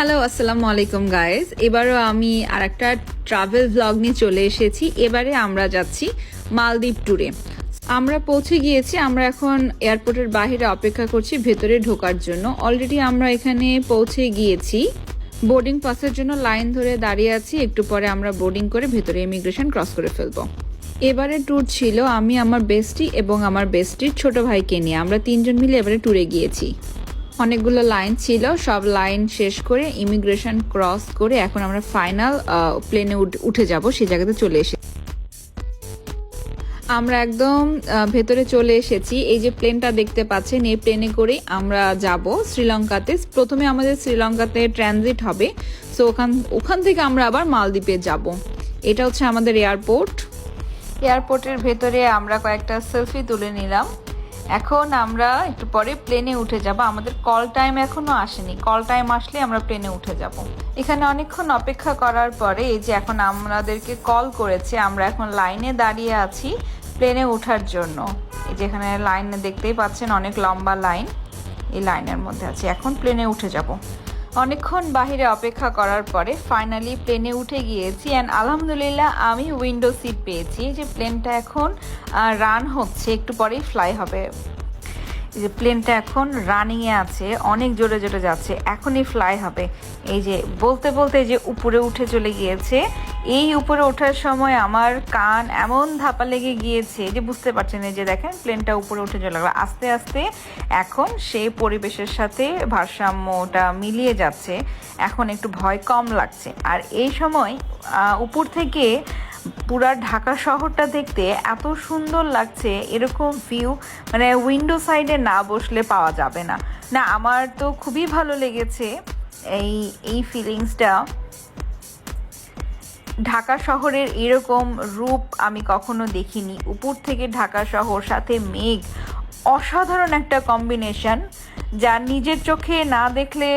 Hello আসসালামু আলাইকুম guys এবারও আমি আর একটা ট্রাভেল ব্লগ নিয়ে চলে এসেছি। এবারে আমরা যাচ্ছি মালদ্বীপ ট্যুরে আমরা পৌঁছে গিয়েছি, আমরা এখন এয়ারপোর্টের বাইরে অপেক্ষা করছি, ভেতরে ঢোকার জন্য। অলরেডি আমরা এখানে পৌঁছে গিয়েছি। বোর্ডিং পাসের জন্য লাইন ধরে দাঁড়িয়ে আছি। একটু পরে আমরা বোর্ডিং করে ভেতরে ইমিগ্রেশন ক্রস করে ফেলব। এবারে ট্যুর ছিল আমি, আমার বেস্টি এবং আমার বেস্টির ছোট ভাইকে নিয়ে। আমরা তিনজন মিলে এবারে ট্যুরে গিয়েছি। অনেকগুলো লাইন ছিল, সব লাইন শেষ করে ইমিগ্রেশন ক্রস করে এখন আমরা ফাইনাল প্লেনে উঠে যাব, সেই জায়গাতে চলে এসে আমরা একদম ভেতরে চলে এসেছি। এই যে প্লেনটা দেখতে পাচ্ছেন, এই প্লেনে করেই আমরা যাব শ্রীলঙ্কাতে। প্রথমে আমাদের শ্রীলঙ্কাতে ট্রানজিট হবে, সো ওখান ওখান থেকে আমরা আবার মালদ্বীপে যাব। এটা হচ্ছে আমাদের এয়ারপোর্ট। এয়ারপোর্টের ভেতরে আমরা কয়েকটা সেলফি তুলে নিলাম। এখন আমরা একটু পরে প্লেনে উঠে যাব। আমাদের কল টাইম এখনও আসেনি। কল টাইম আসলে আমরা প্লেনে উঠে যাব। এখানে অনেকক্ষণ অপেক্ষা করার পরে এই যে এখন আমাদেরকে কল করেছে, আমরা এখন লাইনে দাঁড়িয়ে আছি প্লেনে ওঠার জন্য। এই যে এখানে লাইনে দেখতেই পাচ্ছেন অনেক লম্বা লাইন এই লাইনের মধ্যে আছে। এখন প্লেনে উঠে যাব। অনেকক্ষণ বাহিরে অপেক্ষা করার পরে ফাইনালি প্লেনে উঠে গিয়েছি অ্যান্ড আলহামদুলিল্লাহ আমি উইন্ডো সিট পেয়েছি। যে প্লেনটা এখন রান হচ্ছে, একটু পরেই ফ্লাই হবে। যে প্লেনটা এখন রানিংয়ে আছে, অনেক জোরে জোরে যাচ্ছে, এখনই ফ্লাই হবে। এই যে বলতে বলতে যে উপরে উঠে চলে গিয়েছে এই উপরে ওঠার সময় আমার কান এমন ধাপা লেগে গিয়েছে যে বুঝতে পারছেন এই যে দেখেন প্লেনটা উপরে উঠে চলে গেল। আস্তে আস্তে এখন সেই পরিবেশের সাথে ভারসাম্যটা মিলিয়ে যাচ্ছে। এখন একটু ভয় কম লাগছে। আর এই সময় উপর থেকে পুরা ঢাকা শহরটা দেখতে এত সুন্দর লাগছে, এরকম ভিউ মানে উইন্ডো সাইডে না বসলে পাওয়া যাবে না। না, আমার তো খুবই ভালো লেগেছে এই এই ফিলিংসটা ঢাকা শহরের এরকম রূপ আমি কখনো দেখিনি। উপর থেকে ঢাকা শহর, সাথে মেঘ, অসাধারণ একটা কম্বিনেশন যা নিজের চোখে না দেখলে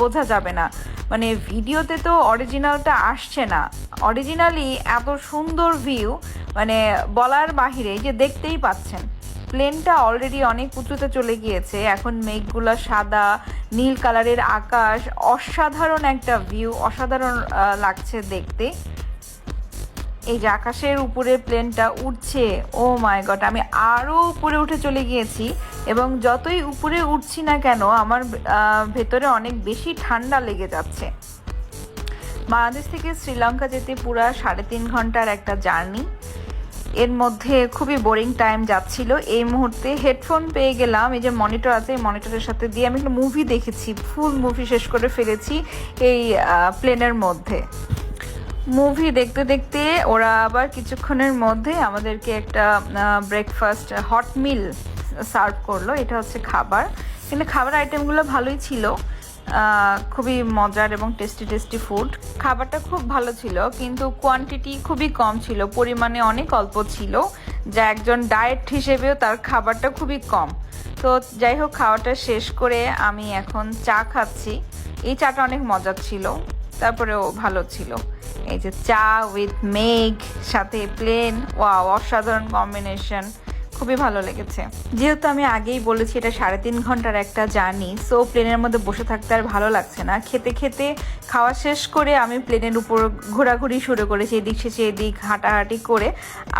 বোঝা যাবে না। মানে ভিডিওতে তো অরিজিনালটা আসছে না। অরিজিনালি এত সুন্দর ভিউ মানে বলার বাহিরে যে দেখতেই পাচ্ছেন। প্লেনটা অলরেডি অনেক উঁচুতে চলে গিয়েছে। এখন মেঘগুলো সাদা, নীল কালারের আকাশ, অসাধারণ একটা ভিউ অসাধারণ লাগছে দেখতে। এই যে আকাশের উপরে প্লেনটা উঠছে ও মাই গড আমি আরও উপরে উঠে চলে গিয়েছি এবং যতই উপরে উঠছি না কেন, আমার ভেতরে অনেক বেশি ঠান্ডা লেগে যাচ্ছে। বাংলাদেশ থেকে শ্রীলঙ্কা যেতে পুরা সাড়ে তিন ঘণ্টার একটা জার্নি। এর মধ্যে খুবই বোরিং টাইম যাচ্ছিল। এই মুহূর্তে হেডফোন পেয়ে গেলাম। এই যে মনিটর আছে, এই মনিটরের সাথে দিয়ে আমি একটা মুভি দেখেছি ফুল মুভি শেষ করে ফেলেছি এই প্লেনের মধ্যে। মুভি দেখতে দেখতে ওরা আবার কিছুক্ষণের মধ্যে আমাদেরকে একটা ব্রেকফাস্ট হট মিল সার্ভ করল। এটা হচ্ছে খাবার। কিন্তু খাবার আইটেমগুলো ভালোই ছিল। খুবই মজার এবং টেস্টি টেস্টি ফুড খাবারটা খুব ভালো ছিল, কিন্তু কোয়ান্টিটি খুবই কম ছিল, পরিমাণে অনেক অল্প ছিল, যা একজন ডায়েট হিসেবেও তার খাবারটা খুবই কম। তো যাই হোক, খাওয়াটা শেষ করে আমি এখন চা খাচ্ছি। এই চাটা অনেক মজার ছিল, তারপরেও ভালো ছিল। এই যে চা উইথ মেঘ, সাথে প্লেন ওয়াও অসাধারণ কম্বিনেশন খুবই ভালো লেগেছে। যেহেতু আমি আগেই বলেছি এটা সাড়ে তিন ঘণ্টার একটা জার্নি সো প্লেনের মধ্যে বসে থাকতে আর ভালো লাগছে না। খেতে খেতে খাওয়া শেষ করে আমি প্লেনের উপর ঘোরাঘুরি শুরু করেছি, এদিক শেষে এদিক হাঁটাহাঁটি করে।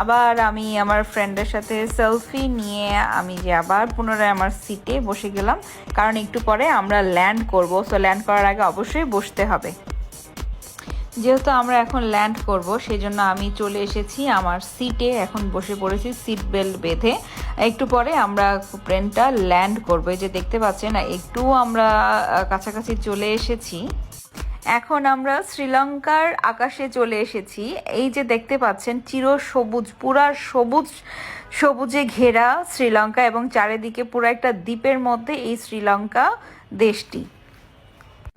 আবার আমি আমার ফ্রেন্ডের সাথে সেলফি নিয়ে আমি যে আবার পুনরায় আমার সিটে বসে গেলাম। কারণ একটু পরে আমরা ল্যান্ড করব সো ল্যান্ড করার আগে অবশ্যই বসতে হবে। যেহেতু আমরা এখন ল্যান্ড করব সেই জন্য আমি চলে এসেছি আমার সিটে এখন বসে পড়েছি সিট বেল্ট বেঁধে। একটু পরে আমরা প্লেনটা ল্যান্ড করব। এই যে দেখতে পাচ্ছেন, একটু আমরা কাছাকাছি চলে এসেছি। এখন আমরা শ্রীলঙ্কার আকাশে চলে এসেছি। এই যে দেখতে পাচ্ছেন, চির সবুজ, পুরা সবুজ, সবুজে ঘেরা শ্রীলঙ্কা এবং চারিদিকে পুরো একটা দ্বীপের মধ্যে এই শ্রীলঙ্কা দেশটি।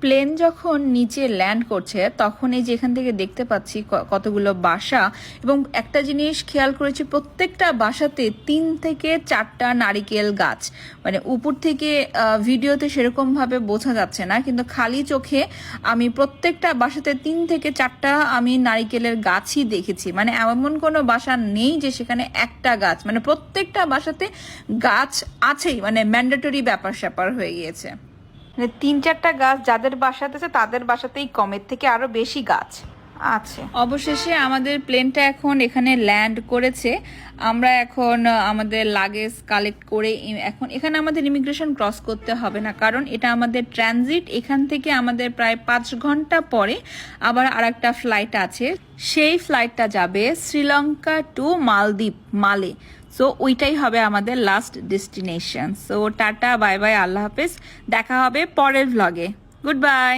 প্লেন যখন নিচে ল্যান্ড করছে, তখন এই যে এখান থেকে দেখতে পাচ্ছি কতগুলো বাসা এবং একটা জিনিস খেয়াল করেছি, প্রত্যেকটা বাসাতে তিন থেকে চারটা নারিকেল গাছ। মানে উপর থেকে ভিডিওতে সেরকমভাবে বোঝা যাচ্ছে না, কিন্তু খালি চোখে আমি প্রত্যেকটা বাসাতে তিন থেকে চারটা আমি নারিকেলের গাছই দেখেছি। মানে এমন কোনো বাসা নেই যে সেখানে একটা গাছ মানে প্রত্যেকটা বাসাতে গাছ আছেই মানে ম্যান্ডেটরি ব্যাপার স্যাপার হয়ে গিয়েছে। মানে তিন চারটা গাছ যাদের বাসাতে আছে, তাদের বাসাতেই কমের থেকে আরও বেশি গাছ আছে। অবশেষে আমাদের প্লেনটা এখন এখানে ল্যান্ড করেছে। আমরা এখন আমাদের লাগেজ কালেক্ট করে এখন এখানে আমাদের ইমিগ্রেশন ক্রস করতে হবে না, কারণ এটা আমাদের ট্রানজিট এখান থেকে আমাদের প্রায় পাঁচ ঘণ্টা পরে আবার আরেকটা ফ্লাইট আছে। সেই ফ্লাইটটা যাবে শ্রীলঙ্কা টু মালদ্বীপ, মালে। সো ওইটাই হবে আমাদের last destination so tata bye bye আল্লাহ হাফেজ। দেখা হবে পরের ভ্লগে গুড বাই